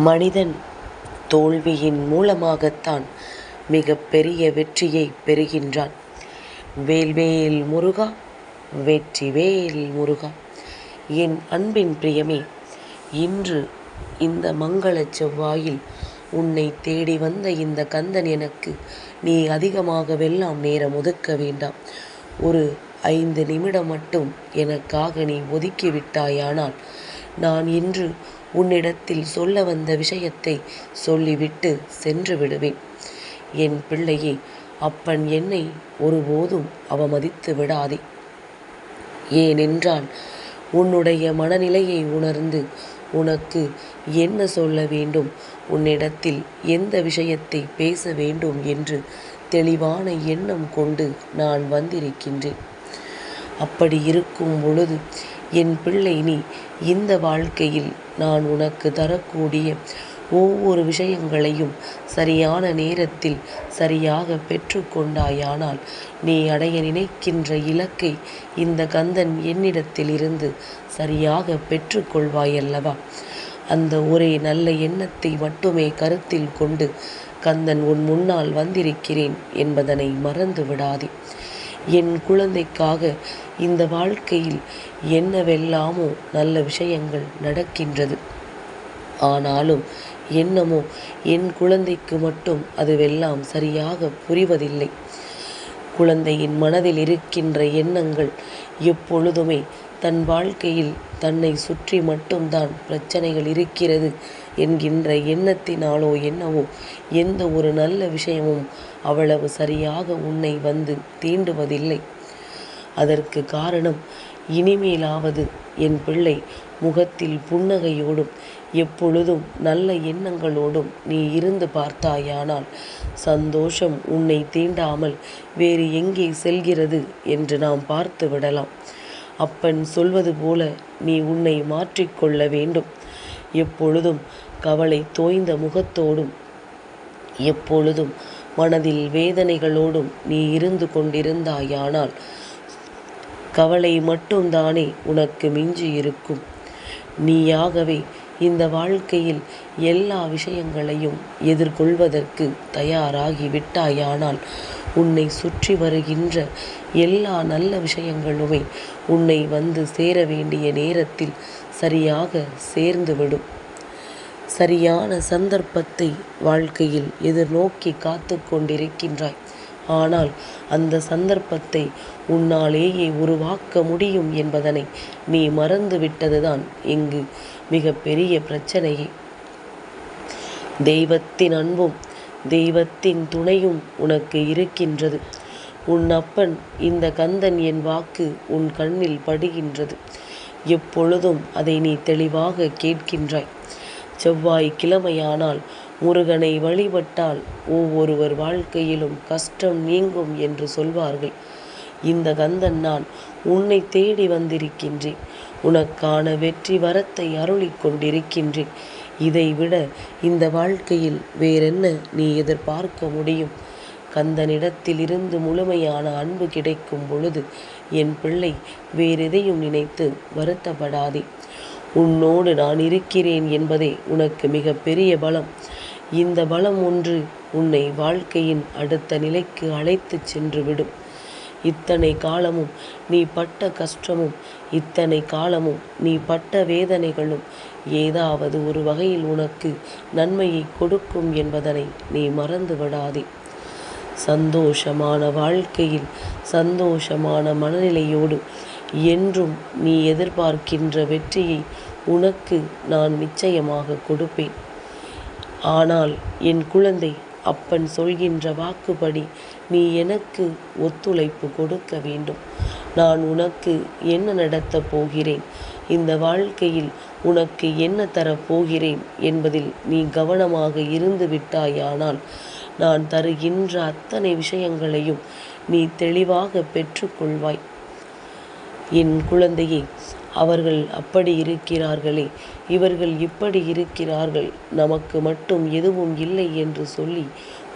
மனிதன் தோல்வியின் மூலமாகத்தான் மிக பெரிய வெற்றியை பெறுகின்றான். வேல்வேல் முருகா வெற்றிவேல் முருகா! என் அன்பின் பிரியமே இன்று இந்த மங்களச் செவ்வாயில் உன்னை தேடி வந்த இந்த கந்தன் எனக்கு நீ அதிகமாகவெல்லாம் நேரம் ஒதுக்க வேண்டாம். ஒரு ஐந்து நிமிடம் மட்டும் எனக்காக நீ ஒதுக்கிவிட்டாயானால் நான் இன்று உன்னிடத்தில் சொல்ல வந்த விஷயத்தை சொல்லிவிட்டு சென்று விடுவேன். என் பிள்ளையே அப்பன் என்னை ஒருபோதும் அவமதித்து விடாதே. ஏனென்றால் உன்னுடைய மனநிலையை உணர்ந்து உனக்கு என்ன சொல்ல வேண்டும் உன்னிடத்தில் எந்த விஷயத்தை பேச வேண்டும் என்று தெளிவான எண்ணம் கொண்டு நான் வந்திருக்கின்றேன். அப்படி இருக்கும் பொழுது என் பிள்ளை நீ இந்த வாழ்க்கையில் நான் உனக்கு தரக்கூடிய ஒவ்வொரு விஷயங்களையும் சரியான நேரத்தில் சரியாக பெற்றுக்கொண்டாயானால் நீ அடைய நினைக்கின்ற இலக்கை இந்த கந்தன் என்னிடத்திலிருந்து இருந்து சரியாக பெற்றுக்கொள்வாயல்லவா அந்த ஒரே நல்ல எண்ணத்தை மட்டுமே கருத்தில் கொண்டு கந்தன் உன் முன்னால் வந்திருக்கிறேன் என்பதனை மறந்து விடாதே. என் குழந்தைக்காக இந்த வாழ்க்கையில் என்னவெல்லாமோ நல்ல விஷயங்கள் நடக்கின்றது. ஆனாலும் என்னமோ என் குழந்தைக்கு மட்டும் அதுவெல்லாம் சரியாக புரிவதில்லை. குழந்தையின் மனதில் இருக்கின்ற எண்ணங்கள் எப்பொழுதுமே தன் வாழ்க்கையில் தன்னை சுற்றி மட்டும்தான் பிரச்சனைகள் இருக்கிறது என்கின்ற எண்ணத்தினாலோ என்னவோ எந்த ஒரு நல்ல விஷயமும் அவ்வளவு சரியாக உன்னை வந்து தீண்டுவதில்லை. அதற்கு காரணம் இனிமேலாவது என் பிள்ளை முகத்தில் புன்னகையோடும் எப்பொழுதும் நல்ல எண்ணங்களோடும் நீ இருந்து பார்த்தாயானால் சந்தோஷம் உன்னை தீண்டாமல் வேறு எங்கே செல்கிறது என்று நாம் பார்த்து விடலாம். அப்பன் சொல்வது போல நீ உன்னை மாற்றிக் கொள்ள வேண்டும். எப்பொழுதும் கவலை தோய்ந்த முகத்தோடும் எப்பொழுதும் மனதில் வேதனைகளோடும் நீ இருந்து கொண்டிருந்தாயானால் கவலை மட்டும்தானே உனக்கு மிஞ்சி இருக்கும் நீயாகவே இந்த வாழ்க்கையில் எல்லா விஷயங்களையும் எதிர்கொள்வதற்கு தயாராகி விட்டாயானால் உன்னை சுற்றி வருகின்ற எல்லா நல்ல விஷயங்களுமே உன்னை வந்து சேர வேண்டிய நேரத்தில் சரியாக சேர்ந்துவிடும். சரியான சந்தர்ப்பத்தை வாழ்க்கையில் எதிர்நோக்கி காத்து கொண்டிருக்கின்றாய். ஆனால் அந்த சந்தர்ப்பத்தை உன்னாலேயே உருவாக்க முடியும் என்பதனை நீ மறந்து விட்டதுதான் இங்கு மிக பெரிய பிரச்னையே. தெய்வத்தின் அன்பும் தெய்வத்தின் துணையும் உனக்கு இருக்கின்றது. உன் அப்பன் இந்த கந்தன் என் வாக்கு உன் கண்ணில் படுகின்றது. எப்பொழுதும் அதை நீ தெளிவாக கேட்கின்றாய். செவ்வாய் கிழமையானால் முருகனை வழிபட்டால் ஒவ்வொருவர் வாழ்க்கையிலும் கஷ்டம் நீங்கும் என்று சொல்வார்கள். இந்த கந்தன் நான் உன்னை தேடி வந்திருக்கின்றேன். உனக்கான வெற்றி வரத்தை அருளிக் கொண்டிருக்கின்றேன். இதைவிட இந்த வாழ்க்கையில் வேறென்ன நீ எதிர்பார்க்க முடியும்? கந்தனிடத்திலிருந்து முழுமையான அன்பு கிடைக்கும் பொழுது என் பிள்ளை வேறெதையும் நினைத்து வருத்தப்படாதே. உன்னோடு நான் இருக்கிறேன் என்பதே உனக்கு மிக பெரிய பலம். இந்த பலம் ஒன்று உன்னை வாழ்க்கையின் அடுத்த நிலைக்கு அழைத்துச் சென்று விடும். இத்தனை காலமும் நீ பட்ட கஷ்டமும் இத்தனை காலமும் நீ பட்ட வேதனைகளும் ஏதாவது ஒரு வகையில் உனக்கு நன்மையை கொடுக்கும் என்பதனை நீ மறந்து விடாதே. சந்தோஷமான வாழ்க்கையில் சந்தோஷமான மனநிலையோடு என்றும் நீ எதிர்பார்க்கின்ற வெற்றியை உனக்கு நான் நிச்சயமாக கொடுப்பேன். ஆனால் என் குழந்தை அப்பன் சொல்கின்ற வாக்குப்படி நீ எனக்கு ஒத்துழைப்பு கொடுக்க வேண்டும். நான் உனக்கு என்ன நடத்தப் போகிறேன் இந்த வாழ்க்கையில் உனக்கு என்ன தரப்போகிறேன் என்பதில் நீ கவனமாக இருந்து விட்டாயானால் நான் தருகின்ற அத்தனை விஷயங்களையும் நீ தெளிவாக பெற்றுக்கொள்வாய் என் குழந்தையை அவர்கள் அப்படி இருக்கிறார்களே இவர்கள் இப்படி இருக்கிறார்கள். நமக்கு மட்டும் எதுவும் இல்லை என்று சொல்லி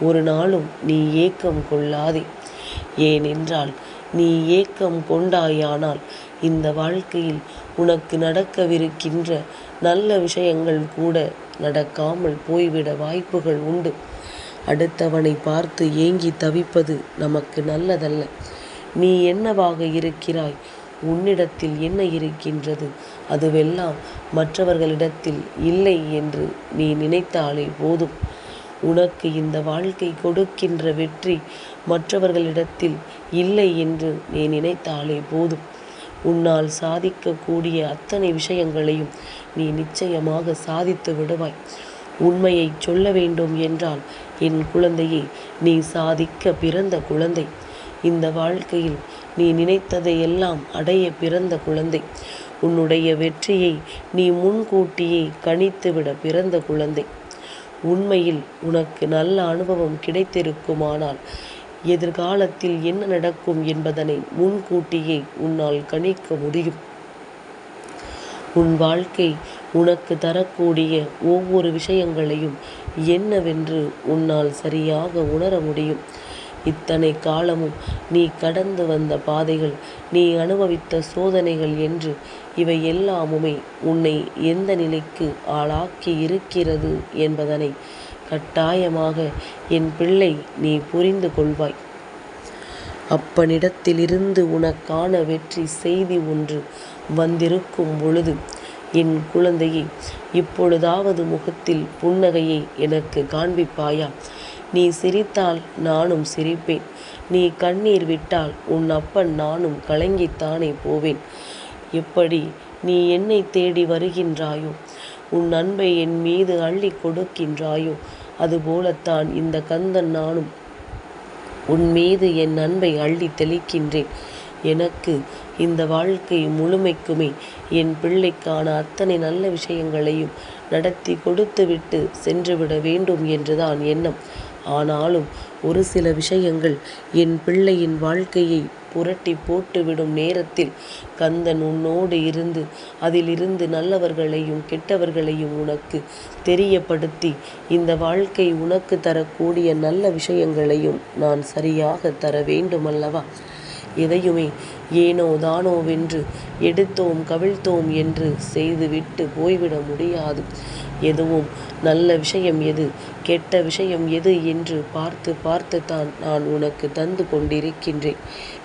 ஒரு நாளும் நீ ஏக்கம் கொள்ளாதே. ஏனென்றால் நீ ஏக்கம் கொண்டாயானால் இந்த வாழ்க்கையில் உனக்கு நடக்கவிருக்கின்ற நல்ல விஷயங்கள் கூட நடக்காமல் போய்விட வாய்ப்புகள் உண்டு. அடுத்தவனை பார்த்து ஏங்கி தவிப்பது நமக்கு நல்லதல்ல. நீ என்னவாக இருக்கிறாய்? உன்னிடத்தில் என்ன இருக்கின்றது? அதுவெல்லாம் மற்றவர்களிடத்தில் இல்லை என்று நீ நினைத்தாலே போதும். உனக்கு இந்த வாழ்க்கை கொடுக்கின்ற வெற்றி மற்றவர்களிடத்தில் இல்லை என்று நீ நினைத்தாலே போதும். உன்னால் சாதிக்கக்கூடிய அத்தனை விஷயங்களையும் நீ நிச்சயமாக சாதித்து விடுவாய். உண்மையை சொல்ல வேண்டும் என்றால் என் குழந்தையை நீ சாதிக்க பிறந்த குழந்தை. இந்த வாழ்க்கையில் நீ நினைத்ததை எல்லாம் அடைய பிறந்த குழந்தை. உன்னுடைய வெற்றியை நீ முன்கூட்டியே கணித்துவிட பிறந்த குழந்தை. உண்மையில் உனக்கு நல்ல அனுபவம் கிடைத்திருக்குமானால் எதிர்காலத்தில் என்ன நடக்கும் என்பதனை முன்கூட்டியே உன்னால் கணிக்க முடியும். உன் வாழ்க்கை உனக்கு தரக்கூடிய ஒவ்வொரு விஷயங்களையும் என்னவென்று உன்னால் சரியாக உணர முடியும். இத்தனை காலமும் நீ கடந்து வந்த பாதைகள் நீ அனுபவித்த சோதனைகள் என்று இவை எல்லாமுமே உன்னை எந்த நிலைக்கு ஆளாக்கி இருக்கிறது என்பதனை கட்டாயமாக என் பிள்ளை நீ புரிந்து கொள்வாய். அப்பனிடத்திலிருந்து உனக்கான வெற்றி செய்தி ஒன்று வந்திருக்கும் பொழுது என் குழந்தையை இப்பொழுதாவது முகத்தில் புன்னகையை எனக்கு காண்பிப்பாயா? நீ சிரித்தால் நானும் சிரிப்பேன். நீ கண்ணீர் விட்டால் உன் அப்பன் நானும் கலங்கித்தானே போவேன். எப்படி நீ என்னை தேடி வருகின்றாயோ? உன் அன்பை என் மீது அள்ளி கொடுக்கின்றாயோ? அதுபோலத்தான் இந்த கந்தன் நானும் உன் மீது என் அன்பை அள்ளி தெளிக்கின்றேன். எனக்கு இந்த வாழ்க்கை முழுமைக்குமே என் பிள்ளைக்கான அத்தனை நல்ல விஷயங்களையும் நடத்தி கொடுத்துவிட்டு சென்றுவிட வேண்டும் என்றுதான் எண்ணம். ஆனாலும் ஒரு சில விஷயங்கள் என் பிள்ளையின் வாழ்க்கையை புரட்டி போட்டுவிடும் நேரத்தில் கந்தன் உன்னோடு இருந்து அதிலிருந்து நல்லவர்களையும் கெட்டவர்களையும் உனக்கு தெரியப்படுத்தி இந்த வாழ்க்கை உனக்கு தரக்கூடிய நல்ல விஷயங்களையும் நான் சரியாக தர வேண்டுமல்லவா? எதையுமே ஏனோ தானோவென்று எடுத்தோம் கவிழ்த்தோம் என்று செய்துவிட்டு போய்விட முடியாது. எதுவும் நல்ல விஷயம் எது கெட்ட விஷயம் எது என்று பார்த்து பார்த்து தான் நான் உனக்கு தந்து கொண்டிருக்கின்றேன்.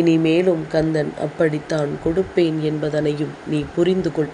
இனிமேலும் கந்தன் அப்படித்தான் கொடுப்பேன் என்பதனையும் நீ புரிந்து கொள்.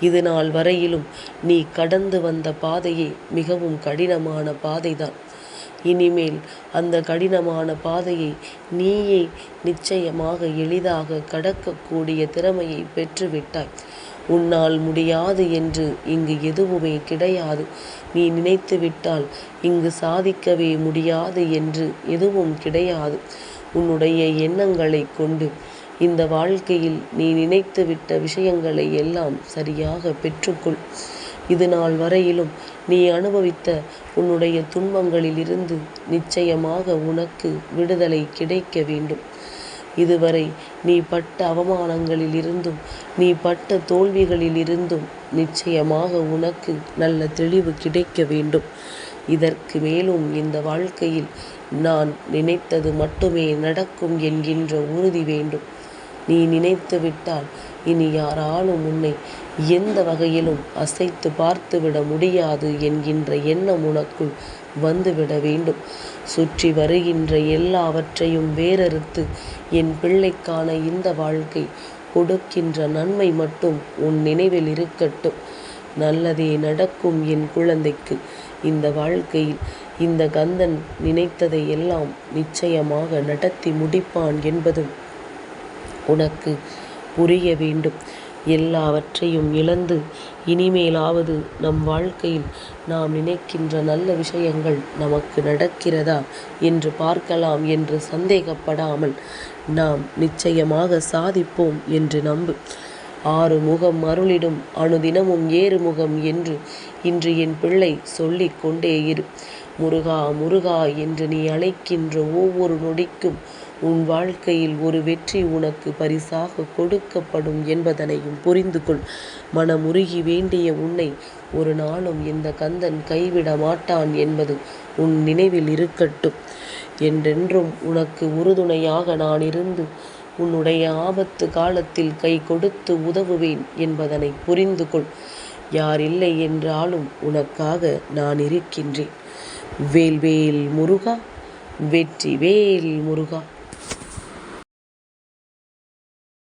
இது நாள் வரையிலும் நீ கடந்து வந்த பாதையே மிகவும் கடினமான பாதைதான். இனிமேல் அந்த கடினமான பாதையை நீயே நிச்சயமாக எளிதாக கடக்கக்கூடிய திறமையை பெற்றுவிட்டாய். உன்னால் முடியாது என்று இங்கு எதுவுமே கிடையாது. நீ நினைத்து விட்டால் இங்கு சாதிக்கவே முடியாது என்று எதுவும் கிடையாது. உன்னுடைய எண்ணங்களை கொண்டு இந்த வாழ்க்கையில் நீ நினைத்துவிட்ட விஷயங்களை எல்லாம் சரியாக பெற்றுக்கொள். இது நாள் வரையிலும் நீ அனுபவித்த உன்னுடைய துன்பங்களிலிருந்து நிச்சயமாக உனக்கு விடுதலை கிடைக்க வேண்டும். இதுவரை நீ பட்ட அவமானங்களிலிருந்தும் நீ பட்ட தோல்விகளிலிருந்தும் நிச்சயமாக உனக்கு நல்ல தெளிவு கிடைக்க வேண்டும். இதற்கு மேலும் இந்த வாழ்க்கையில் நான் நினைத்தது மட்டுமே நடக்கும் என்கின்ற உறுதி வேண்டும். நீ நினைத்து விட்டால் இனி யாராலும் உன்னை எந்த வகையிலும் அசைத்து பார்த்துவிட முடியாது என்கின்ற எண்ணம் உனக்குள் வந்துவிட வேண்டும். சுற்றி வருகின்ற எல்லாவற்றையும் வேறறுத்து என் பிள்ளைக்கான இந்த வாழ்க்கை கொடுக்கின்ற நன்மை மட்டும் உன் நினைவில் இருக்கட்டும். நல்லதே நடக்கும் என் குழந்தைக்கு. இந்த வாழ்க்கையில் இந்த கந்தன் நினைத்ததை எல்லாம் நிச்சயமாக நடத்தி முடிப்பான் என்பதும் உனக்கு புரிய வேண்டும். எல்லாவற்றையும் இழந்து இனிமேலாவது நம் வாழ்க்கையில் நாம் நினைக்கின்ற நல்ல விஷயங்கள் நமக்கு நடக்கிறதா என்று பார்க்கலாம் என்று சந்தேகப்படாமல் நாம் நிச்சயமாக சாதிப்போம் என்று நம்பு. ஆறு முகம் அருளிடும் அணுதினமும் ஏறு முகம் என்று இன்று என் பிள்ளை சொல்லிக் கொண்டே இரு. முருகா முருகா என்று நீ அழைக்கின்ற ஒவ்வொரு நொடிக்கும் உன் வாழ்க்கையில் ஒரு வெற்றி உனக்கு பரிசாக கொடுக்கப்படும் என்பதனையும் புரிந்து கொள் மனமுருகி வேண்டிய உன்னை ஒரு நாளும் இந்த கந்தன் கைவிட மாட்டான் என்பது உன் நினைவில் இருக்கட்டும். என்றென்றும் உனக்கு உறுதுணையாக நான் இருந்து உன்னுடைய ஆபத்து காலத்தில் கை கொடுத்து உதவுவேன் என்பதனை புரிந்து கொள் யார் இல்லை என்றாலும் உனக்காக நான் இருக்கின்றேன். வேல்வேல் முருகா வெற்றி வேல் முருகா.